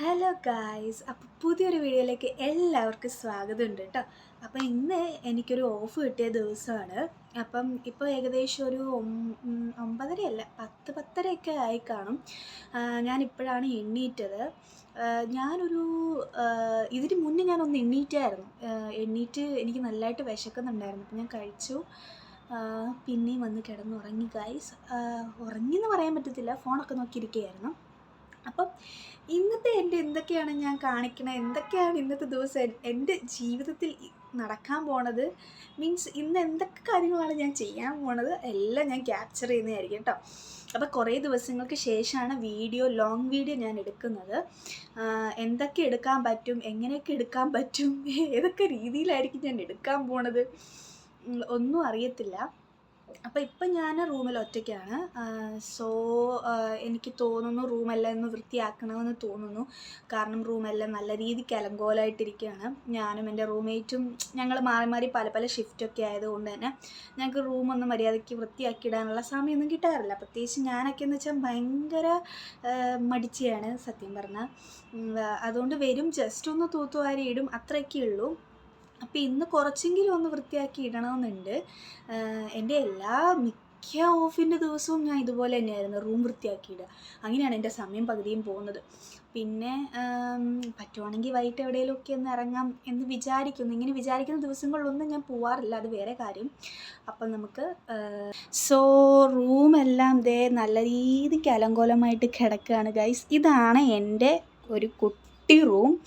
Hello guys അപ്പോൾ പുതിയൊരു വീഡിയോയിലേക്ക് എല്ലാവർക്കും സ്വാഗതമുണ്ട് കേട്ടോ. അപ്പോൾ ഇന്ന് എനിക്കൊരു ഓഫ് കിട്ടിയ ദിവസമാണ്. അപ്പം ഇപ്പോൾ ഏകദേശം ഒരു ഒമ്പതരയല്ല പത്ത് പത്തരയൊക്കെ ആയി കാണും. ഞാനിപ്പോഴാണ് എണ്ണീറ്റത്. ഞാനൊരു ഇതിന് മുന്നേ ഞാനൊന്ന് എണ്ണീറ്റായിരുന്നു. എണ്ണീറ്റ് എനിക്ക് നല്ലതായിട്ട് വിശക്കുന്നുണ്ടായിരുന്നു. അപ്പം ഞാൻ കഴിച്ചു. പിന്നെയും വന്ന് കിടന്നുറങ്ങി ഗായ്സ് ഉറങ്ങി എന്ന് പറയാൻ പറ്റത്തില്ല. ഫോണൊക്കെ നോക്കിയിരിക്കുകയായിരുന്നു. അപ്പം ഇന്നത്തെ എന്റെ എന്തൊക്കെയാണ് ഞാൻ കാണിക്കണത് എന്തൊക്കെയാണ് ഇന്നത്തെ ദിവസം എൻ- എന്റെ ജീവിതത്തിൽ നടക്കാൻ പോണത്? മീൻസ് ഇന്ന് എന്തൊക്കെ കാര്യങ്ങളാണ് ഞാൻ ചെയ്യാൻ പോണത്? എല്ലാം ഞാൻ ക്യാപ്ചർ ചെയ്യുന്നതായിരിക്കും കേട്ടോ അപ്പോൾ കുറേ ദിവസങ്ങൾക്ക് ശേഷമാണ് വീഡിയോ ലോങ് വീഡിയോ ഞാൻ എടുക്കുന്നത്. എന്തൊക്കെ എടുക്കാൻ പറ്റും? എങ്ങനെയൊക്കെ എടുക്കാൻ പറ്റും? ഏതൊക്കെ രീതിയിലായിരിക്കും ഞാൻ എടുക്കാൻ പോണത്? ഒന്നും അറിയത്തില്ല. അപ്പോൾ ഇപ്പം ഞാൻ റൂമിൽ ഒറ്റയ്ക്കാണ്. സോ എനിക്ക് തോന്നുന്നു റൂമെല്ലാം ഒന്ന് വൃത്തിയാക്കണമെന്ന് തോന്നുന്നു. കാരണം റൂമെല്ലാം നല്ല രീതിക്ക് അലങ്കോലമായിട്ടിരിക്കുകയാണ് ഞാനും എന്റെ റൂംമേറ്റും ഞങ്ങൾ മാറി മാറി പല പല ഷിഫ്റ്റൊക്കെ ആയതുകൊണ്ട് തന്നെ ഞങ്ങൾക്ക് റൂമൊന്നും മര്യാദയ്ക്ക് വൃത്തിയാക്കിയിടാനുള്ള സമയമൊന്നും കിട്ടാറില്ല. പ്രത്യേകിച്ച് ഞാനൊക്കെ എന്ന് വെച്ചാൽ ഭയങ്കര മടിച്ചയാണ് സത്യം പറഞ്ഞാൽ അതുകൊണ്ട് വരും. ജസ്റ്റ് ഒന്ന് തൂത്തുവാരിയിടും അത്രയൊക്കെ ഉള്ളൂ. അപ്പോൾ ഇന്ന് കുറച്ചെങ്കിലും ഒന്ന് വൃത്തിയാക്കി ഇടണമെന്നുണ്ട്. എന്റെ എല്ലാ മിക്ക ഓഫിന്റെ ദിവസവും ഞാൻ ഇതുപോലെ തന്നെയായിരുന്നു റൂം വൃത്തിയാക്കിയിടുക അങ്ങനെയാണ് എന്റെ സമയം പകുതിയും പോകുന്നത്. പിന്നെ പറ്റുവാണെങ്കിൽ വൈകിട്ട് എവിടെയെങ്കിലുമൊക്കെ ഒന്ന് ഇറങ്ങാം എന്ന് വിചാരിക്കുന്നു. ഇങ്ങനെ വിചാരിക്കുന്ന ദിവസങ്ങളിലൊന്നും ഞാൻ പോവാറില്ല. അത് വേറെ കാര്യം. അപ്പം നമുക്ക് സോ റൂമെല്ലാം ദേ നല്ല രീതിക്ക് അലങ്കോലമായിട്ട് കിടക്കുകയാണ് ഗൈസ്. ഇതാണ് എന്റെ ഒരു കുട്ടി റൂം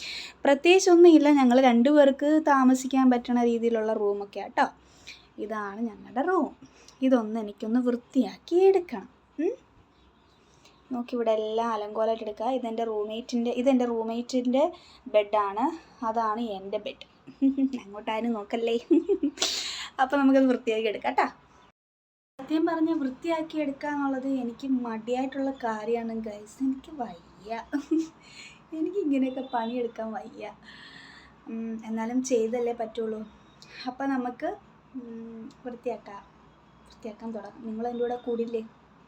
പ്രത്യേകിച്ചൊന്നുമില്ല ഞങ്ങൾ രണ്ടുപേർക്ക് താമസിക്കാൻ പറ്റുന്ന രീതിയിലുള്ള റൂമൊക്കെ ആട്ടോ. ഇതാണ് ഞങ്ങളുടെ റൂം ഇതൊന്ന് എനിക്കൊന്ന് വൃത്തിയാക്കി എടുക്കണം. നോക്കി ഇവിടെ എല്ലാം അലങ്കോലായിട്ട് എടുക്കുക. ഇതെന്റെ റൂംമേറ്റിന്റെ ഇതെന്റെ റൂംമേറ്റിന്റെ ബെഡാണ് അതാണ് എന്റെ ബെഡ് അങ്ങോട്ടാരും നോക്കല്ലേ. അപ്പോൾ നമുക്കത് വൃത്തിയാക്കി എടുക്കാം കേട്ടോ സത്യം പറഞ്ഞാൽ വൃത്തിയാക്കി എടുക്കുക എന്നുള്ളത് എനിക്ക് മടിയായിട്ടുള്ള കാര്യമാണ് ഗൈസ് എനിക്ക് വയ്യ. എനിക്ക് ഇങ്ങനെയൊക്കെ പണിയെടുക്കാൻ വയ്യ. എന്നാലും ചെയ്തല്ലേ പറ്റുള്ളൂ. അപ്പം നമുക്ക് വൃത്തിയാക്കാം. വൃത്തിയാക്കാൻ തുടങ്ങാം. നിങ്ങൾ എന്റെ കൂടെ കൂടില്ലേ?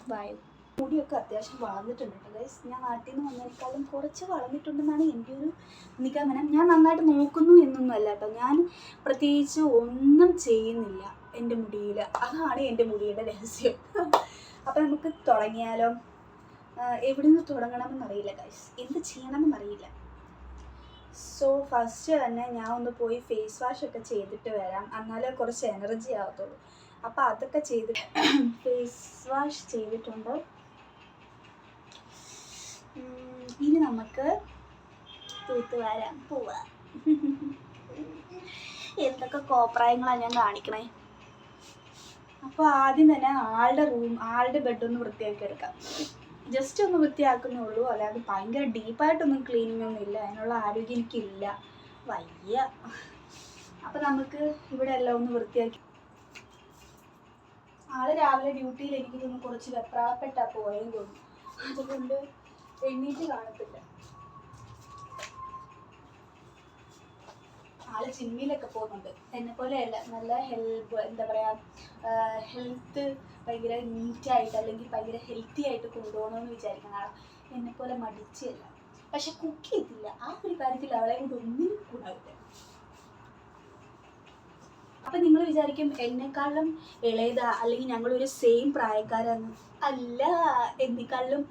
വായു. മുടിയൊക്കെ അത്യാവശ്യം വളർന്നിട്ടുണ്ട് കേട്ടോ ഗൈസ് ഞാൻ നാട്ടിൽ നിന്ന് വന്നതിനേക്കാളും കുറച്ച് വളർന്നിട്ടുണ്ടെന്നാണ് എന്റെ ഒരു നിഗമനം. ഞാൻ നന്നായിട്ട് നോക്കുന്നു എന്നൊന്നും അല്ല കേട്ടോ. ഞാൻ പ്രത്യേകിച്ച് ഒന്നും ചെയ്യുന്നില്ല എന്റെ മുടിയിൽ അതാണ് എന്റെ മുടിയുടെ രഹസ്യം. അപ്പം നമുക്ക് തുടങ്ങിയാലോ? എവിടെ നിന്ന് തുടങ്ങണമെന്നറിയില്ല ഗൈസ് എന്ത് ചെയ്യണമെന്നറിയില്ല സോ ഫസ്റ്റ് തന്നെ ഞാൻ ഒന്ന് പോയി ഫേസ് വാഷ് ഒക്കെ ചെയ്തിട്ട് വരാം. എന്നാലേ കുറച്ച് എനർജി ആവത്തുള്ളൂ. അപ്പോൾ അതൊക്കെ ചെയ്തിട്ട് ഫേസ് വാഷ് ചെയ്തിട്ടുണ്ട്. ഇനി നമുക്ക് തൂത്ത് വരാം പോവാം. എന്തൊക്കെ കോപ്രായങ്ങളാണ് ഞാൻ കാണിക്കണേ. അപ്പോൾ ആദ്യം തന്നെ ആളുടെ റൂം ആളുടെ ബെഡ് ഒന്ന് വൃത്തിയാക്കി എടുക്കാം. ജസ്റ്റ് ഒന്ന് വൃത്തിയാക്കുന്നേ ഉള്ളൂ അല്ലാതെ ഭയങ്കര ഡീപ്പായിട്ടൊന്നും ക്ലീനിങ് ഒന്നും ഇല്ല. അതിനുള്ള ആരോഗ്യം എനിക്കില്ല. വയ്യ. അപ്പം നമുക്ക് ഇവിടെ എല്ലാം ഒന്ന് വൃത്തിയാക്കി. ആൾ രാവിലെ ഡ്യൂട്ടിയിൽ എനിക്ക് തോന്നുന്നു കുറച്ച് വെപ്രാളപ്പെട്ടാ പോയെന്ന് തോന്നുന്നു അതുകൊണ്ട് എണ്ണീറ്റ് കാണത്തില്ല. ആൾ ജിമ്മിലൊക്കെ പോകുന്നുണ്ട്. എന്നെ പോലെയല്ല നല്ല ഹെൽപ്പ് എന്താ പറയാ ഹെൽത്ത് ഭയങ്കര നീറ്റായിട്ട് അല്ലെങ്കിൽ ഭയങ്കര ഹെൽത്തി ആയിട്ട് കൊണ്ടുപോകണമെന്ന് വിചാരിക്കുന്ന ആളാണ് എന്നെ പോലെ മടിച്ചല്ല പക്ഷെ കുക്ക് ചെയ്തില്ല. ആ ഒരു കാര്യത്തിൽ അവളെ കൊണ്ട് ഒന്നിനും കൂടാവില്ല അപ്പൊ നിങ്ങൾ വിചാരിക്കും എന്നെക്കാളും ഇളയതാ അല്ലെങ്കിൽ ഞങ്ങളൊരു സെയിം പ്രായക്കാരാണ്. അല്ല എന്നെക്കാളും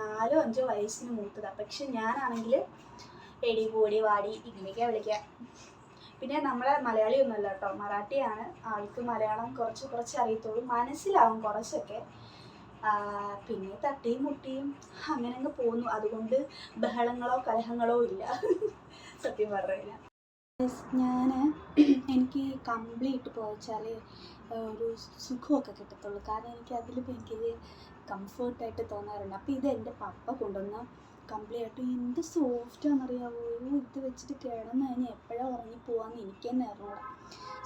നാലോ അഞ്ചോ വയസ്സിന് മൂത്തതാ. പക്ഷെ ഞാനാണെങ്കിൽ എടി കൂടി വാടി ഇങ്ങനെയൊക്കെ വിളിക്കുക. പിന്നെ നമ്മളെ മലയാളി ഒന്നുമല്ല കേട്ടോ. മറാഠിയാണ്. ആൾക്ക് മലയാളം കുറച്ച് കുറച്ച് അറിയത്തുള്ളൂ. മനസ്സിലാവും കുറച്ചൊക്കെ. പിന്നെ തട്ടിയും മുട്ടിയും അങ്ങനെ അങ്ങ് പോകുന്നു അതുകൊണ്ട് ബഹളങ്ങളോ കലഹങ്ങളോ ഇല്ല. സത്യം പറഞ്ഞില്ല ഞാൻ എനിക്ക് കംപ്ലീറ്റ് പോയിച്ചാൽ ഒരു സുഖമൊക്കെ കിട്ടത്തുള്ളൂ. കാരണം എനിക്ക് അതിൽ ഭയങ്കര കംഫർട്ടായിട്ട് തോന്നാറുണ്ട്. അപ്പോൾ ഇത് എന്റെ പപ്പ കൊണ്ടുവന്ന കംപ്ലീറ്റ് എന്ത് സോഫ്റ്റാണെന്നറിയാവോ ഇത് വെച്ചിട്ട് കിടന്ന് കഴിഞ്ഞാൽ എപ്പോഴാണ് ഉറങ്ങി പോകാമെന്ന് എനിക്ക് തന്നെ അറിഞ്ഞൂടാ.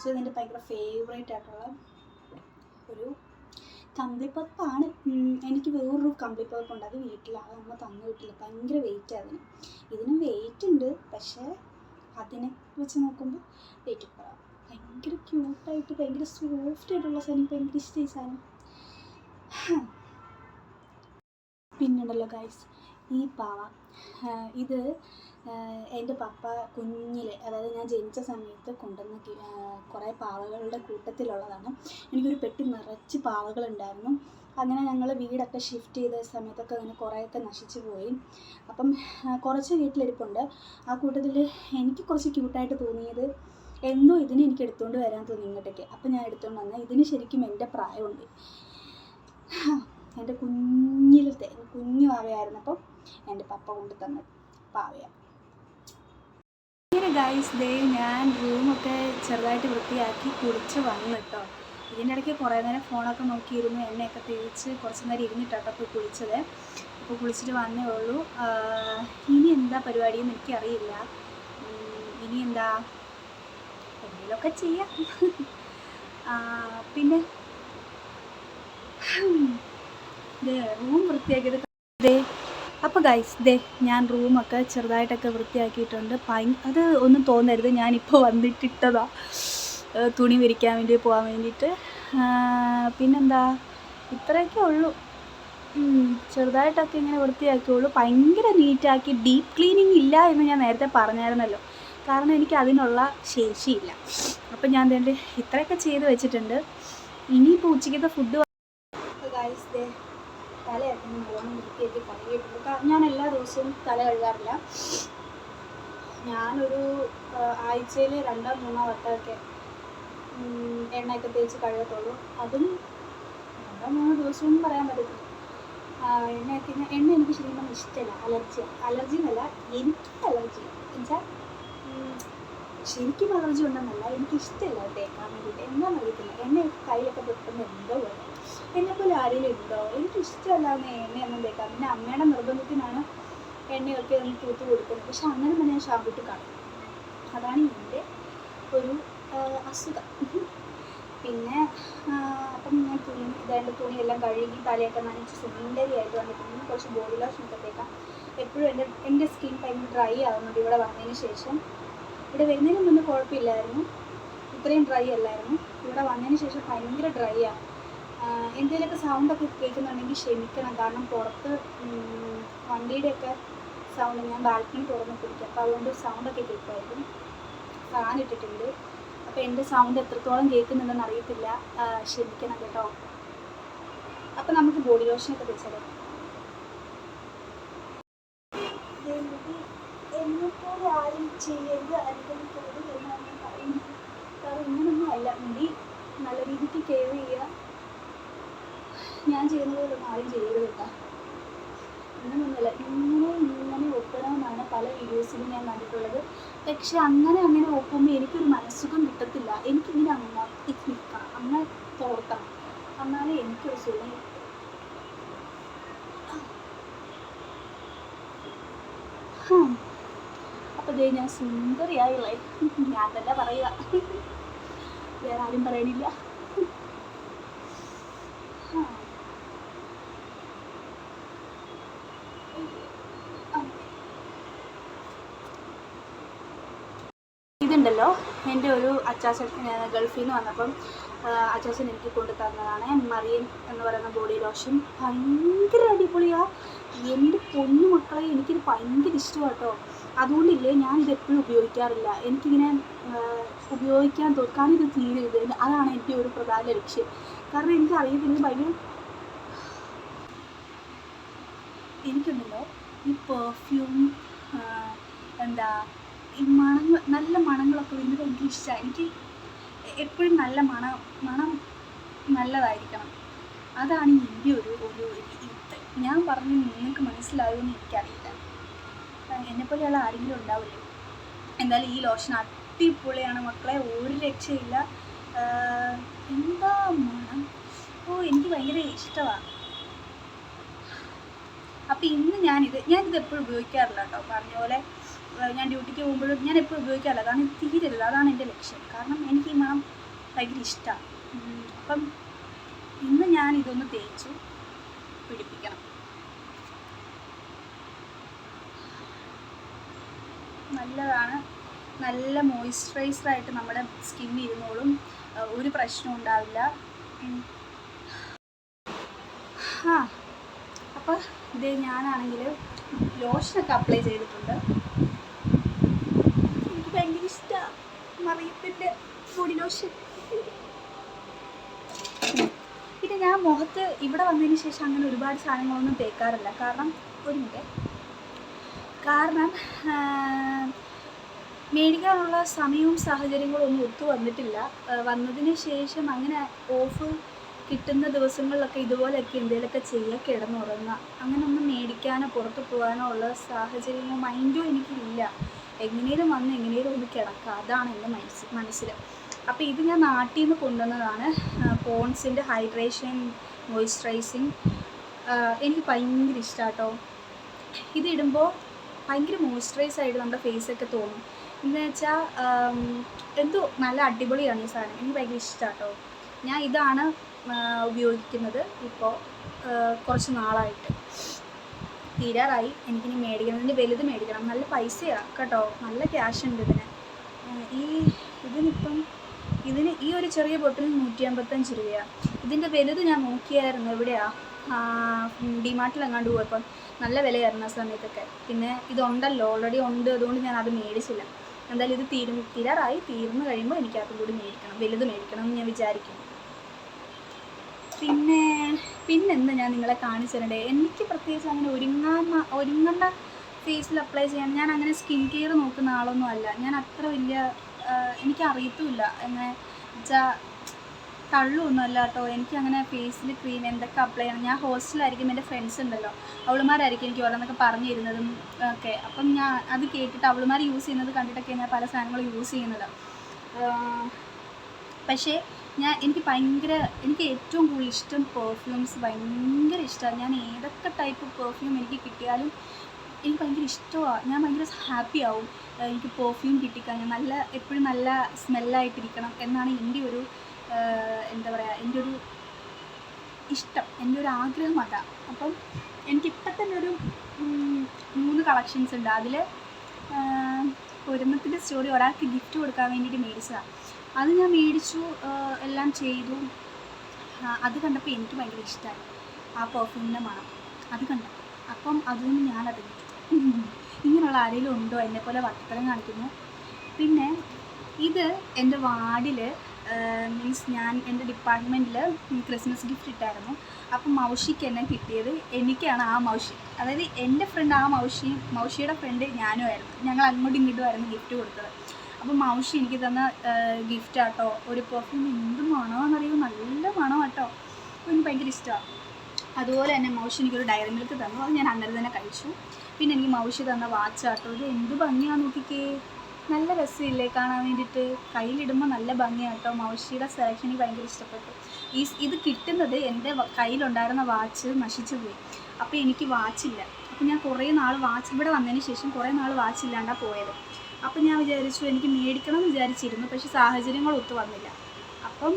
സോ ഇതെന്റെ ഭയങ്കര ഫേവറേറ്റ് ആയിട്ടുള്ള ഒരു കമ്പിളി പപ്പാണ്. എനിക്ക് വേറൊരു ഉണ്ട് അത് വീട്ടിലാണ് അമ്മ തന്നു വീട്ടിൽ ഭയങ്കര വെയിറ്റ് അതിന്. ഇതിനും വെയിറ്റ് ഉണ്ട്. പക്ഷേ അതിനെ വെച്ച് നോക്കുമ്പോൾ വെയിറ്റ് കുറവാണ് ഭയങ്കര ക്യൂട്ടായിട്ട് ഭയങ്കര സോഫ്റ്റ് ആയിട്ടുള്ള സാധനം. ഭയങ്കര ഇഷ്ടമായി സാധനം. പിന്നുണ്ടല്ലോ ഗൈസ് ഈ പാവ. ഇത് എന്റെ പപ്പ കുഞ്ഞിൽ അതായത് ഞാൻ ജനിച്ച സമയത്ത് കൊണ്ടുവന്ന കുറേ പാവകളുടെ കൂട്ടത്തിലുള്ളതാണ്. എനിക്കൊരു പെട്ടി നിറച്ച് പാവകളുണ്ടായിരുന്നു. അങ്ങനെ ഞങ്ങൾ വീടൊക്കെ ഷിഫ്റ്റ് ചെയ്ത സമയത്തൊക്കെ അങ്ങനെ കുറേയൊക്കെ നശിച്ചു പോയി. അപ്പം കുറച്ച് വീട്ടിലിരിപ്പുണ്ട്. ആ കൂട്ടത്തിൽ എനിക്ക് കുറച്ച് ക്യൂട്ടായിട്ട് തോന്നിയത് എന്തോ ഇതിനെ എനിക്ക് എടുത്തുകൊണ്ട് വരാൻ തോന്നി ഇങ്ങോട്ടേക്ക്. അപ്പം ഞാൻ എടുത്തുകൊണ്ട് വന്നാൽ ഇതിന് ശരിക്കും എന്റെ പ്രായമുണ്ട്. എന്റെ കുഞ്ഞിലത്തെ കുഞ്ഞു പാവയായിരുന്നപ്പം എന്റെ പപ്പ കൊണ്ട് തന്ന പാവയ. ഇങ്ങനെ ഗൈസ് ദേ ഞാൻ റൂമൊക്കെ ചെറുതായിട്ട് വൃത്തിയാക്കി കുളിച്ച് വന്നു കേട്ടോ ഇതിന്റെ ഇടയ്ക്ക് കുറേ നേരം ഫോണൊക്കെ നോക്കിയിരുന്നു എണ്ണയൊക്കെ തേച്ച് കുറച്ച് നേരം ഇരുന്നിട്ടാട്ടോ പോയി കുളിച്ചത്. അപ്പോൾ കുളിച്ചിട്ട് വന്നേ ഉള്ളൂ. ഇനി എന്താ പരിപാടിയെന്ന് എനിക്കറിയില്ല. ഇനി എന്താ? എന്തെങ്കിലുമൊക്കെ ചെയ്യാം. പിന്നെ? റൂം വൃത്തിയാക്കിയത് അപ്പോൾ ഗൈസ് ദേ ഞാൻ റൂമൊക്കെ ചെറുതായിട്ടൊക്കെ വൃത്തിയാക്കിയിട്ടുണ്ട്. ഭയ അത് ഒന്നും തോന്നരുത്. ഞാനിപ്പോൾ വന്നിട്ടിട്ടതാ. തുണി വിരിക്കാൻ വേണ്ടി പോകാൻ വേണ്ടിയിട്ട്. പിന്നെന്താ? ഇത്രയൊക്കെ ഉള്ളൂ. ചെറുതായിട്ടൊക്കെ ഇങ്ങനെ വൃത്തിയാക്കിയുള്ളൂ. ഭയങ്കര നീറ്റാക്കി ഡീപ്പ് ക്ലീനിങ് ഇല്ല എന്ന് ഞാൻ നേരത്തെ പറഞ്ഞായിരുന്നല്ലോ. കാരണം എനിക്ക് അതിനുള്ള ശേഷിയില്ല. അപ്പം ഞാൻ വേണ്ടി ഇത്രയൊക്കെ ചെയ്ത് വെച്ചിട്ടുണ്ട്. ഇനിയിപ്പോൾ ഉച്ചയ്ക്കത്തെ ഫുഡ് ഗൈസ് ദേ തലയൊക്കെ നല്ലോണം വൃത്തിയാക്കി കഴുകിയിട്ടുണ്ട്. ഞാൻ എല്ലാ ദിവസവും തല കഴുകാറില്ല. ഞാനൊരു ആഴ്ചയിൽ രണ്ടോ മൂന്നോ വട്ടമൊക്കെ എണ്ണയൊക്കെ തേച്ച് കഴുകത്തുള്ളൂ. അതും രണ്ടോ മൂന്നോ ദിവസവും പറയാൻ പറ്റത്തില്ല. എണ്ണയൊക്കെ എണ്ണ എനിക്ക് ശരിക്കും ഇഷ്ടമില്ല. അലർജിയാണ് അലർജി എന്നല്ല എനിക്ക് അലർജി. എന്നുവെച്ചാൽ ശരിക്കും അലർജി ഉണ്ടെന്നല്ല എനിക്ക് ഇഷ്ടമല്ല തേക്കാൻ വേണ്ടിയിട്ട്. എന്താണെന്ന് അറിയത്തില്ല എണ്ണ കയ്യിലൊക്കെ പെട്ടെന്ന് എന്തോ പോലെ എന്നെപ്പോലെ ആരെങ്കിലും ഉണ്ടോ? എനിക്ക് ഇഷ്ടമല്ലാന്ന് എണ്ണയൊന്നും തേക്കാം പിന്നെ അമ്മയുടെ നിർബന്ധത്തിനാണ് എണ്ണയൊക്കെ ഒന്ന് തൂത്ത് കൊടുക്കുന്നത്. പക്ഷെ അങ്ങനെ തന്നെ ഞാൻ ഷാമ്പിട്ട് കളയും അതാണ് എന്റെ ഒരു അസുഖം. പിന്നെ അപ്പം ഞാൻ തുണി ഇതായിട്ട് തുണിയെല്ലാം കഴുകി തലയൊക്കെ നനച്ച് സുന്ദരിയായിട്ട് വന്നിട്ടുണ്ട്. കുറച്ച് ബോഡി ലോഷൻ ഒക്കെ തേക്കാം. എപ്പോഴും എന്റെ എന്റെ സ്കിൻ ഭയങ്കര ഡ്രൈ ആവുന്നുണ്ട് ഇവിടെ വന്നതിന് ശേഷം. ഇവിടെ വരുന്നതിന് മുന്നേ കുഴപ്പമില്ലായിരുന്നു. ഇത്രയും ഡ്രൈ അല്ലായിരുന്നു. ഇവിടെ വന്നതിന് ശേഷം ഭയങ്കര ഡ്രൈ ആണ് എന്തെങ്കിലുമൊക്കെ സൗണ്ടൊക്കെ കേൾക്കുന്നുണ്ടെങ്കിൽ ക്ഷമിക്കണം. കാരണം പുറത്ത് വണ്ടിയുടെ വണ്ടിയുടെയൊക്കെ സൗണ്ട് ഞാൻ ബാൽക്കണി തുറന്നിട്ടിരിക്കും അപ്പോൾ അതുകൊണ്ട് സൗണ്ടൊക്കെ കേൾക്കുമായിരിക്കും. ഫാൻ അപ്പോൾ എന്റെ സൗണ്ട് എത്രത്തോളം കേൾക്കുന്നുണ്ടെന്ന് അറിയത്തില്ല. ക്ഷമിക്കണം കേട്ടോ. അപ്പോൾ നമുക്ക് ബോഡി ലോഷനൊക്കെ തേച്ചാലോ? എന്നെപ്പോലെ ആരും ചെയ്യരുത് അനുഭവിക്കരുത് എന്നാണ് പറയുന്നത്. കാരണം ഇങ്ങനൊന്നും അല്ല. മുടി നല്ല രീതിക്ക് കെയർ ചെയ്യുക. ഞാൻ ചെയ്യുന്നത് പോലെ ഒന്നും ആരും ചെയ്യരുത് കേട്ടോ. അങ്ങനെയൊന്നുമല്ല ഇങ്ങനെ ഇങ്ങനെ ഒപ്പണമെന്നാണ് പല വീഡിയോസിലും ഞാൻ കണ്ടിട്ടുള്ളത്. പക്ഷെ അങ്ങനെ അങ്ങനെ ഒപ്പുമ്പോൾ എനിക്കൊരു മനസ്സുഖം കിട്ടത്തില്ല. എനിക്കിങ്ങനെ അങ്ങോട്ട് നിൽക്കണം. അങ്ങനെ തോർക്കണം. എന്നാലേ എനിക്കൊരു സുഖം. അപ്പോൾ ദേ ഞാൻ സുന്ദരിയായില്ലേ ഞാൻ തന്നെ പറയുക. വേറെ ആരും പറയണില്ല ആ. ഇതുണ്ടല്ലോ എന്റെ ഒരു അച്ചാച്ചൻ ഏ, ഗൾഫിൽ നിന്ന് വന്നപ്പം അച്ചാച്ചൻ എനിക്ക് കൊണ്ടു തന്നതാണ്. മറിയൻ എന്ന് പറയുന്ന ബോഡി ലോഷൻ ഭയങ്കര അടിപൊളിയാണ് എന്റെ പൊന്നു മക്കളെ എനിക്കിത് ഭയങ്കര ഇഷ്ടമാണ് കേട്ടോ അതുകൊണ്ടില്ലേ ഞാനിത് എപ്പോഴും ഉപയോഗിക്കാറില്ല. എനിക്കിങ്ങനെ ഉപയോഗിക്കാൻ കാരണം ഇത് തീരരുത് അതാണ് എന്റെ ഒരു പ്രധാന ലക്ഷ്യം. കാരണം എനിക്ക് അറിയത്തില്ല ഇത് ഭയങ്കര എനിക്കുണ്ടല്ലോ ഈ പെർഫ്യൂം എന്താ മണങ്ങൾ നല്ല മണങ്ങളൊക്കെ വരുന്നത് ഭയങ്കര ഇഷ്ടമാണ് എനിക്ക് എപ്പോഴും നല്ല മണം മണം നല്ലതായിരിക്കണം. അതാണ് എന്റെ ഒരു ഒരു ഇത്. ഞാൻ പറഞ്ഞ് നിങ്ങൾക്ക് മനസ്സിലാകുമെന്ന് എനിക്കറിയില്ല. എന്നെപ്പോലെയുള്ള ആരെങ്കിലും ഉണ്ടാവില്ലേ? എന്തായാലും ഈ ലോഷൻ അടിപൊളിയാണ് മക്കളെ. ഒരു രക്ഷയില്ല. എന്താ മണം? ഓ എനിക്ക് ഭയങ്കര ഇഷ്ടമാണ് അപ്പം ഇന്ന് ഞാനിത് ഞാനിത് എപ്പോഴും ഉപയോഗിക്കാറില്ല കേട്ടോ. പറഞ്ഞ പോലെ ഞാൻ ഡ്യൂട്ടിക്ക് പോകുമ്പോഴും ഞാൻ എപ്പോഴും ഉപയോഗിക്കാറില്ല. അതാണ് തീരരുത് അതാണ് എന്റെ ലക്ഷ്യം. കാരണം എനിക്ക് ഈ മണം ഭയങ്കര ഇഷ്ടമാണ് അപ്പം ഇന്ന് ഞാൻ ഇതൊന്ന് തേച്ചു പിടിപ്പിക്കണം. നല്ലതാണ്. നല്ല മോയ്സ്ചറൈസറായിട്ട് നമ്മുടെ സ്കിൻ ഇരുന്നോളും. ഒരു പ്രശ്നവും ഉണ്ടാവില്ല. ആ അപ്പോൾ ഇത് ഞാനാണെങ്കിൽ ലോഷനൊക്കെ അപ്ലൈ ചെയ്തിട്ടുണ്ട്. എനിക്ക് ഭയങ്കര ഇഷ്ടമാണ് മറിയത്തിന്റെ ബോഡി ലോഷൻ. പിന്നെ ഞാൻ മുഖത്ത് ഇവിടെ വന്നതിന് ശേഷം അങ്ങനെ ഒരുപാട് സാധനങ്ങളൊന്നും തേക്കാറില്ല. കാരണം ഒരു മിനിറ്റ്. കാരണം മേടിക്കാനുള്ള സമയവും സാഹചര്യങ്ങളും ഒന്നും ഒത്തു വന്നിട്ടില്ല. വന്നതിന് ശേഷം അങ്ങനെ ഓഫ് കിട്ടുന്ന ദിവസങ്ങളിലൊക്കെ ഇതുപോലെയൊക്കെ എന്തെങ്കിലുമൊക്കെ ചെയ്യുക കിടന്നുറങ്ങുക അങ്ങനെ ഒന്നും മേടിക്കാനോ പുറത്ത് പോകാനോ ഉള്ള സാഹചര്യമോ മൈൻഡോ എനിക്കില്ല. എങ്ങനെയും വന്ന് എങ്ങനെയും ഒന്ന് കിടക്കുക അതാണ് എന്റെ മനസ്സ് മനസ്സിൽ. അപ്പോൾ ഇത് ഞാൻ നാട്ടിൽ നിന്ന് കൊണ്ടുവന്നതാണ് പോൺസിന്റെ ഹൈഡ്രേഷൻ മോയ്സ്ചറൈസിങ്. എനിക്ക് ഭയങ്കര ഇഷ്ടമാട്ടോ ഇതിടുമ്പോൾ ഭയങ്കര മോയ്സ്ചറൈസ് ആയിട്ട് നമ്മുടെ ഫേസൊക്കെ തോന്നും. എന്ന് വെച്ചാൽ എന്തോ നല്ല അടിപൊളിയാണ് ഈ സാധനം. എനിക്ക് ഭയങ്കര ഇഷ്ടമാട്ടോ ഞാൻ ഇതാണ് ഉപയോഗിക്കുന്നത് ഇപ്പോൾ കുറച്ച് നാളായിട്ട്. തീരാറായി. എനിക്കിനി മേടിക്കണം. ഇതിന്റെ വലുത് മേടിക്കണം. നല്ല പൈസയാണ് കേട്ടോ. നല്ല ക്യാഷ് ഉണ്ട് ഇതിന്. ഈ ഇതിനിപ്പം ഇതിന് ഈ ഒരു ചെറിയ ബോട്ടിൽ നൂറ്റി അമ്പത്തഞ്ച് രൂപയാണ് ഇതിന്റെ വലുത് ഞാൻ നോക്കിയായിരുന്നു എവിടെയാണ് ഡിമാർട്ടിൽ എങ്ങാണ്ട് പോയപ്പോൾ നല്ല വിലയായിരുന്നു ആ സമയത്തൊക്കെ. പിന്നെ ഇതുണ്ടല്ലോ. ഓൾറെഡി ഉണ്ട്. അതുകൊണ്ട് ഞാൻ അത് മേടിച്ചില്ല. എന്തായാലും ഇത് തീരും തീരാറായി. തീർന്നു കഴിയുമ്പോൾ എനിക്ക് അതും കൂടി മേടിക്കണം. വലുത് മേടിക്കണം എന്ന് ഞാൻ വിചാരിക്കുന്നു. പിന്നെ പിന്നെന്താ ഞാൻ നിങ്ങളെ കാണിച്ചു തരണ്ടേ എനിക്ക് പ്രത്യേകിച്ച് അങ്ങനെ ഒരുങ്ങാൻ ഒരുങ്ങുന്ന ഫേസിൽ അപ്ലൈ ചെയ്യാൻ ഞാൻ അങ്ങനെ സ്കിൻ കെയർ നോക്കുന്ന ആളൊന്നും അല്ല. ഞാൻ അത്ര വലിയ എനിക്ക് അറിയത്തുമില്ല. എങ്ങനെ വെച്ചാൽ തള്ളുമൊന്നും അല്ല കേട്ടോ. എനിക്ക് അങ്ങനെ ഫേസിൽ ക്രീം എന്തൊക്കെ അപ്ലൈ ചെയ്യണം. ഞാൻ ഹോസ്റ്റലിലായിരിക്കും എന്റെ ഫ്രണ്ട്സ് ഉണ്ടല്ലോ. അവളുമാരായിരിക്കും എനിക്ക് ഓരോന്നൊക്കെ പറഞ്ഞു തരുന്നതും ഒക്കെ. അപ്പം ഞാൻ അത് കേട്ടിട്ട് അവളുമാർ യൂസ് ചെയ്യുന്നത് കണ്ടിട്ടൊക്കെ ഞാൻ പല സാധനങ്ങളും യൂസ് ചെയ്യുന്നത്. പക്ഷേ ഞാൻ എനിക്ക് ഭയങ്കര എനിക്ക് ഏറ്റവും കൂടുതൽ ഇഷ്ടം പെർഫ്യൂംസ് ഭയങ്കര ഇഷ്ടമാണ്. ഞാൻ ഏതൊക്കെ ടൈപ്പ് പെർഫ്യൂം എനിക്ക് കിട്ടിയാലും എനിക്ക് ഭയങ്കര ഇഷ്ടമാണ് ഞാൻ ഭയങ്കര ഹാപ്പി ആവും. എനിക്ക് പെർഫ്യൂം കിട്ടിക്കഴിഞ്ഞാൽ നല്ല എപ്പോഴും നല്ല സ്മെല്ലായിട്ടിരിക്കണം എന്നാണ് എന്റെ ഒരു എന്താ പറയുക എന്റെ ഒരു ഇഷ്ടം. എന്റെ ഒരു ആഗ്രഹം അതാണ് അപ്പം എനിക്കിപ്പം തന്നെ ഒരു മൂന്ന് കളക്ഷൻസ് ഉണ്ട്. അതിൽ ഒരെണ്ണത്തിന്റെ സ്റ്റോറി ഒരാൾക്ക് ഗിഫ്റ്റ് കൊടുക്കാൻ വേണ്ടിയിട്ട് മേടിച്ചതാണ് അത് ഞാൻ മേടിച്ചു എല്ലാം ചെയ്തു. അത് കണ്ടപ്പോൾ എനിക്ക് ഭയങ്കര ഇഷ്ടമായി ആ പെർഫ്യൂമിന്റെ മണം. അത് കണ്ടു. അപ്പം അതുകൊണ്ട് ഞാനത് എടുത്തു. ഇങ്ങനെയുള്ള ആരെങ്കിലും ഉണ്ടോ? എന്നെപ്പോലെ വട്ടത്തരം കാണിക്കുന്നു. പിന്നെ ഇത് എന്റെ വാർഡിൽ മീൻസ് ഞാൻ എന്റെ ഡിപ്പാർട്ട്മെന്റിൽ ക്രിസ്മസ് ഗിഫ്റ്റ് ഇട്ടായിരുന്നു. അപ്പം മൗഷിക്ക് എന്നെ കിട്ടിയത് എനിക്കാണ് ആ മൗഷി. അതായത് എന്റെ ഫ്രണ്ട് ആ മൗഷി മൗഷിയുടെ ഫ്രണ്ട് ഞാനും ആയിരുന്നു ഞങ്ങൾ അങ്ങോട്ടും ഇങ്ങോട്ടും ആയിരുന്നു ഗിഫ്റ്റ് കൊടുത്തത്. അപ്പം മൗഷി എനിക്ക് തന്ന ഗിഫ്റ്റ് ആട്ടോ ഒരു പെർഫ്യൂം എന്ത് മണമാണെന്നറിയോ? നല്ല മണം കേട്ടോ എനിക്ക് ഭയങ്കര ഇഷ്ടമാണ് അതുപോലെ തന്നെ മൗഷി എനിക്കൊരു ഡയറി മിൽക്ക് തന്നു. അത് ഞാൻ അന്നേരം തന്നെ കഴിച്ചു. പിന്നെ എനിക്ക് മൗഷി തന്ന വാച്ച് ആട്ടോ. ഇത് എന്ത് ഭംഗിയാന്ന് നോക്കിക്കേ. നല്ല രസമില്ലേ കാണാൻ വേണ്ടിയിട്ട്. കയ്യിലിടുമ്പോൾ നല്ല ഭംഗിയാട്ടോ. മൗഷിയുടെ സെലക്ഷൻ എനിക്ക് ഭയങ്കര ഇഷ്ടപ്പെട്ടു. ഈ ഇത് കിട്ടുന്നത് എന്റെ കയ്യിലുണ്ടായിരുന്ന വാച്ച് നശിച്ചു പോയി. അപ്പോൾ എനിക്ക് വാച്ചില്ല അപ്പോൾ ഞാൻ കുറേ നാൾ വാച്ച് ഇവിടെ വന്നതിന് ശേഷം കുറേ നാൾ വാച്ച് ഇല്ലാണ്ടാണ് പോയത്. അപ്പം ഞാൻ വിചാരിച്ചു എനിക്ക് മേടിക്കണം എന്ന് വിചാരിച്ചിരുന്നു പക്ഷെ സാഹചര്യങ്ങൾ ഒത്തു വന്നില്ല. അപ്പം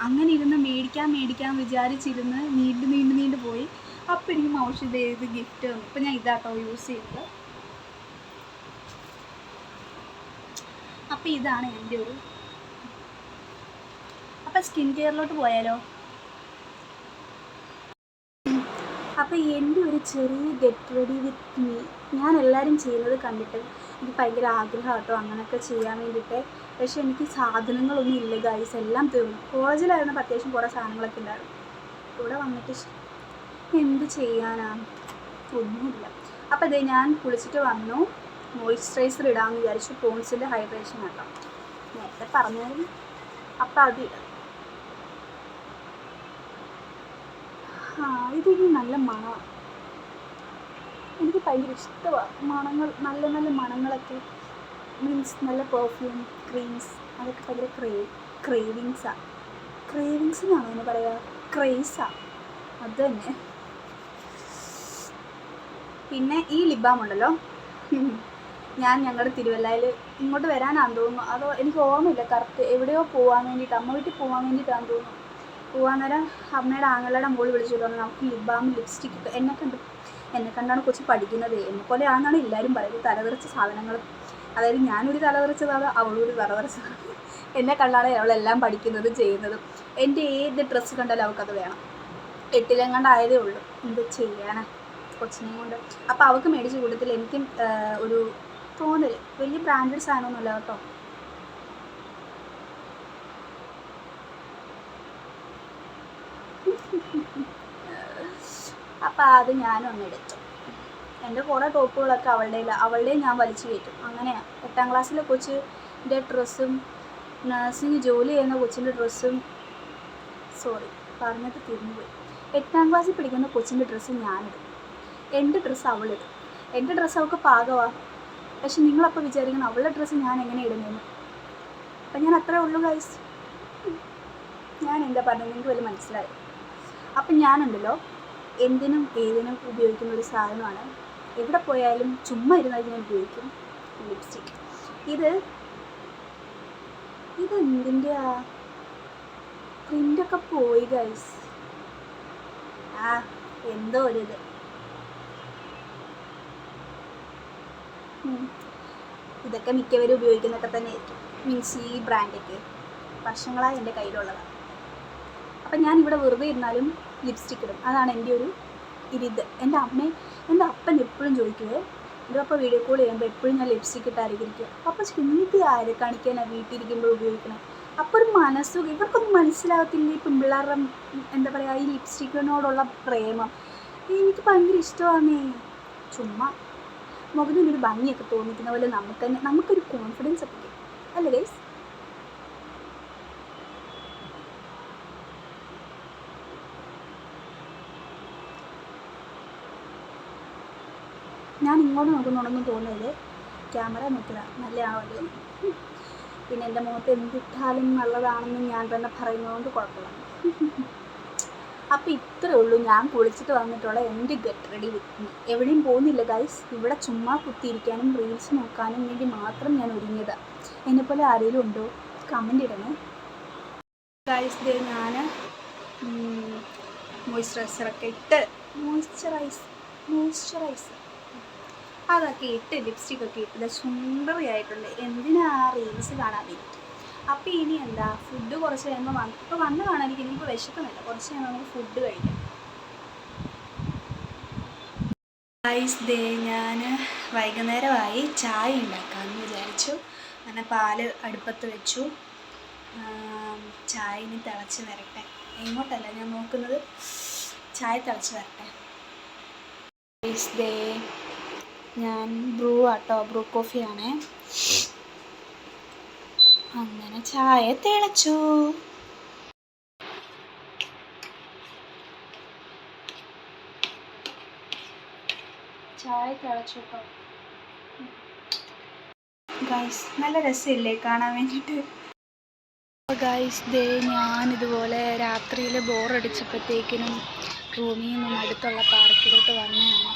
അങ്ങനെ ഇരുന്ന് മേടിക്കാൻ മേടിക്കാൻ വിചാരിച്ചിരുന്ന് നീണ്ടു നീണ്ടു നീണ്ടു പോയി. അപ്പം എനിക്ക് മൗഷിത ഏത് ഗിഫ്റ്റ് തന്നു. ഇപ്പം ഞാൻ ഇതാട്ടോ യൂസ് ചെയ്യുന്നത്. അപ്പം ഇതാണ് എന്റെ ഒരു അപ്പം സ്കിൻ കെയറിലോട്ട് പോയാലോ? അപ്പം എന്റെ ഒരു ചെറിയ ഗെറ്റ് റെഡി വിത്ത് മീ ഞാൻ എല്ലാവരും ചെയ്യുന്നത് കണ്ടിട്ട് എനിക്ക് ഭയങ്കര ആഗ്രഹം കേട്ടോ അങ്ങനെയൊക്കെ ചെയ്യാൻ വേണ്ടിയിട്ട്. പക്ഷേ എനിക്ക് സാധനങ്ങളൊന്നും ഇല്ല ഗൈസ് എല്ലാം തീർന്നു. കോളേജിലായിരുന്നപ്പോൾ അത്യാവശ്യം കുറേ സാധനങ്ങളൊക്കെ ഉണ്ടായിരുന്നു ഇവിടെ വന്നിട്ട് എന്ത് ചെയ്യാനാണ് ഒന്നുമില്ല. അപ്പോൾ അതെ ഞാൻ കുളിച്ചിട്ട് വന്നു. മോയ്സ്ചറൈസർ ഇടാമെന്ന് വിചാരിച്ചു. പോൺസിന്റെ ഹൈഡ്രേഷൻ ആട്ടോ നേരത്തെ പറഞ്ഞായിരുന്നു. അപ്പം അത് ആ ഇതിന് നല്ല മണമാണ് എനിക്ക് ഭയങ്കര ഇഷ്ടമാണ്. മണങ്ങൾ നല്ല നല്ല മണങ്ങളൊക്കെ മീൻസ് നല്ല പെർഫ്യൂം ക്രീംസ് അതൊക്കെ ഭയങ്കര ക്രേ ക്രേവിങ്സാണ് ക്രേവിങ്സ് എന്നാണ് അതിന് പറയുക ക്രേസാണ് അത് തന്നെ. പിന്നെ ഈ ലിബാം ഉണ്ടല്ലോ. ഞാൻ ഞങ്ങളുടെ തിരുവല്ലയിൽ ഇങ്ങോട്ട് വരാനാന്ന് തോന്നുന്നു. അതോ എനിക്ക് ഓർമ്മയില്ല. കറക്റ്റ് എവിടെയോ പോകാൻ വേണ്ടിയിട്ട് അമ്മ വീട്ടിൽ പോകാൻ വേണ്ടിയിട്ടാന്ന് തോന്നുന്നു. പോകാൻ നേരം അമ്മയുടെ ആങ്ങളുടെ മോൾ വിളിച്ചു നമുക്ക് ലിബാം ലിപ്സ്റ്റിക് എന്നെ കണ്ട് എന്നെ കണ്ടാണ് കൊച്ചു പഠിക്കുന്നത്. എന്നെ പോലെ ആണെന്നാണ് എല്ലാവരും പറയുന്നത്. തലതെറിച്ച സാധനങ്ങൾ. അതായത് ഞാനൊരു തലതെറിച്ചതാണ് അവളൊരു തലതെറിച്ചതാണ്. എന്നെ കണ്ടാണ് അവളെല്ലാം പഠിക്കുന്നത് ചെയ്യുന്നത്. എന്റെ ഏത് ഡ്രസ്സ് കണ്ടാലും അവൾക്കത് വേണം. എട്ടിലെങ്ങാണ്ടായതേ ഉള്ളൂ. എന്ത് ചെയ്യാനാ കൊച്ചിനെയും കൊണ്ട്? അപ്പോൾ അവൾക്ക് മേടിച്ച കൂട്ടത്തിൽ എനിക്കും ഒരു തോന്നൽ വലിയ ബ്രാൻഡഡ് സാധനമൊന്നുമല്ല കേട്ടോ. അപ്പോൾ അത് ഒന്ന് എടുത്തു എന്റെ കുറേ ടോപ്പുകളൊക്കെ അവളുടെ അവളുടെയും ഞാൻ വലിച്ചു കയറ്റും. അങ്ങനെയാണ് എട്ടാം ക്ലാസ്സിലെ കൊച്ചിന്റെ ഡ്രസ്സും നഴ്സിംഗ് ജോലി ചെയ്യുന്ന കൊച്ചിന്റെ ഡ്രസ്സും സോറി പറഞ്ഞിട്ട് തിരിഞ്ഞുപോയി. എട്ടാം ക്ലാസ്സിൽ പിടിക്കുന്ന കൊച്ചിന്റെ ഡ്രസ്സ് ഞാനിടും എന്റെ ഡ്രസ്സ് അവളിടും എന്റെ ഡ്രസ്സ് അവൾക്ക് പാകമാണ് പക്ഷെ നിങ്ങളപ്പോൾ വിചാരിക്കണം അവളുടെ ഡ്രസ്സ് ഞാൻ എങ്ങനെ ഇടുന്നതെന്ന് അപ്പം ഞാൻ അത്രേ ഉള്ളൂ ഗൈസ്. ഞാൻ എന്താ പറഞ്ഞത്? നിങ്ങൾക്ക് വലിയ മനസ്സിലായി? അപ്പം ഞാനുണ്ടല്ലോ എന്തിനും ഏതിനും ഉപയോഗിക്കുന്ന ഒരു സാധനമാണ്. എവിടെ പോയാലും ചുമ്മാ ഇരുന്നാൽ ഞാൻ ഉപയോഗിക്കും ലിപ്സ്റ്റിക് ഇത് ഇത് എന്തിന്റെയാ പ്രിന്റൊക്കെ പോയി ഗൈസ് ആ എന്തോ ഒരു ഇത്. ഇതൊക്കെ മിക്കവരും ഉപയോഗിക്കുന്നൊക്കെ തന്നെ ആയിരിക്കും മീൻസ് ഈ ബ്രാൻഡൊക്കെ വർഷങ്ങളായി എന്റെ കയ്യിലുള്ളതാണ്. അപ്പം ഞാൻ ഇവിടെ വെറുതെ ഇരുന്നാലും ലിപ്സ്റ്റിക് ഇടും. അതാണ് എന്റെ ഒരു ഇരിത് എന്റെ അമ്മയും എന്റെ അപ്പൻ എപ്പോഴും ചോദിക്കുവേ അപ്പ വീഡിയോ കോൾ ചെയ്യുമ്പോൾ എപ്പോഴും ഞാൻ ലിപ്സ്റ്റിക് ഇട്ടായിരിക്കും ഇരിക്കുക അപ്പം നീതി ആര് കാണിക്കാനാണ് വീട്ടിലിരിക്കുമ്പോൾ ഉപയോഗിക്കണം? അപ്പോൾ ഒരു മനസ്സ് ഇവർക്കൊന്നും മനസ്സിലാകത്തില്ല ഈ പിള്ളേരുടെ എന്താ പറയുക ഈ ലിപ്സ്റ്റിക്കിനോടുള്ള പ്രേമം. എനിക്ക് ഭയങ്കര ഇഷ്ടമാണേ ചുമ്മാ. മുഖത്തിനൊരു ഭംഗിയൊക്കെ തോന്നിക്കുന്ന പോലെ നമുക്ക് തന്നെ നമുക്കൊരു കോൺഫിഡൻസ് ഒക്കെ അല്ലേ ഗൈസ് ഇങ്ങോട്ട് നോക്കുന്നുണ്ടെന്ന് തോന്നുന്നത് ക്യാമറ നിൽക്കുക നല്ല ആവല്ലേ പിന്നെ എന്റെ മുഖത്ത് എന്തിട്ടാലും നല്ലതാണെന്ന് ഞാൻ തന്നെ പറയുന്നതുകൊണ്ട് കുഴപ്പമില്ല. അപ്പോൾ ഇത്രേ ഉള്ളൂ. ഞാൻ കുളിച്ചിട്ട് വന്നിട്ടുള്ള എന്റെ ഗെറ്റ് റെഡി വിത്ത് എവിടെയും പോകുന്നില്ല ഗൈസ് ഇവിടെ ചുമ്മാ കുത്തിയിരിക്കാനും റീൽസ് നോക്കാനും വേണ്ടി മാത്രം ഞാൻ ഒരുങ്ങിയതാണ് എന്നെപ്പോലെ ആരെങ്കിലും ഉണ്ടോ? കമന്റ് ഇടണേ. ഗൈസ് ദേ ഞാൻ മോയ്സ്ചറൈസറൊക്കെ ഇട്ട്. മോയ്സ്ചറൈസ് മോയ്സ്ചറൈസർ അതൊക്കെ ഇട്ട് ലിപ്സ്റ്റിക് ഒക്കെ ഇട്ട് സുന്ദരിയായിട്ടുണ്ട് എന്തിനാ റീൽസ് കാണാൻ വേണ്ടി? അപ്പോൾ ഇനി എന്താ? ഫുഡ് കുറച്ച് കഴിയുമ്പോൾ വന്ന് ഇപ്പോൾ വന്ന് എനിക്ക് ഇനിയിപ്പോൾ വിശക്കുന്നില്ല. കുറച്ച് കഴിയുമ്പോൾ നമുക്ക് ഫുഡ് കഴിക്കാം. ഗൈസ് ദേ ഞാൻ വൈകുന്നേരമായി ചായ ഉണ്ടാക്കാമെന്ന് വിചാരിച്ചു. അങ്ങനെ പാൽ അടുപ്പത്ത് വെച്ചു. ചായ ഇനി തിളച്ച് വരട്ടെ. എങ്ങോട്ടല്ല ഞാൻ നോക്കുന്നത്? ചായ തിളച്ച് വരട്ടെ. ഗൈസ് ദേ ഞാൻ ബ്രൂ ആട്ടോ ബ്രൂ കോഫിയാണേ. അങ്ങനെ ചായ തിളച്ചു. ചായ തിളച്ചു ഗൈസ് നല്ല രസമില്ലേ കാണാൻ വേണ്ടിയിട്ട് ഗൈസ് ദേ ഞാനിതുപോലെ രാത്രിയിൽ ബോറടിച്ചപ്പോഴത്തേക്കിനും റൂമിൽ നിന്നും അടുത്തുള്ള പാർക്കിലോട്ട് വന്നതാണ്.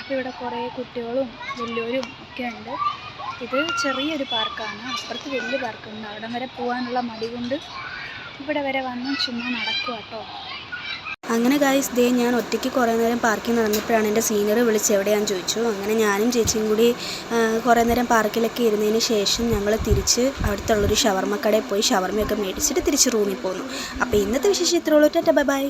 അപ്പോൾ ഇവിടെ കുറേ കുട്ടികളും വലിയവരും ഒക്കെ ഉണ്ട്. ഇത് ചെറിയൊരു പാർക്കാണ്. അപ്പുറത്ത് വലിയ പാർക്കുണ്ട്. അവിടം വരെ പോകാനുള്ള മടി കൊണ്ട് ഇവിടെ വരെ വന്ന് ചുമ്മാ നടക്കുക കേട്ടോ. അങ്ങനെ ഗായ്സ് ദേ ഞാൻ ഒറ്റയ്ക്ക് കുറേ നേരം പാർക്കിൽ നടന്നപ്പോഴാണ് എന്റെ സീനിയർ വിളിച്ച് എവിടെയാണെന്ന് ചോദിച്ചു. അങ്ങനെ ഞാനും ചേച്ചിയും കൂടി കുറേ നേരം പാർക്കിലൊക്കെ ഇരുന്നതിന് ശേഷം ഞങ്ങൾ തിരിച്ച് അവിടുത്തെ ഉള്ളൊരു ഷവർമ്മ കടയിൽ പോയി ഷവർമ്മയൊക്കെ മേടിച്ചിട്ട് തിരിച്ച് റൂമിൽ പോന്നു. അപ്പോൾ ഇന്നത്തെ വിശേഷം ഇത്രയുള്ളൂ ടാറ്റ ബൈ ബൈ.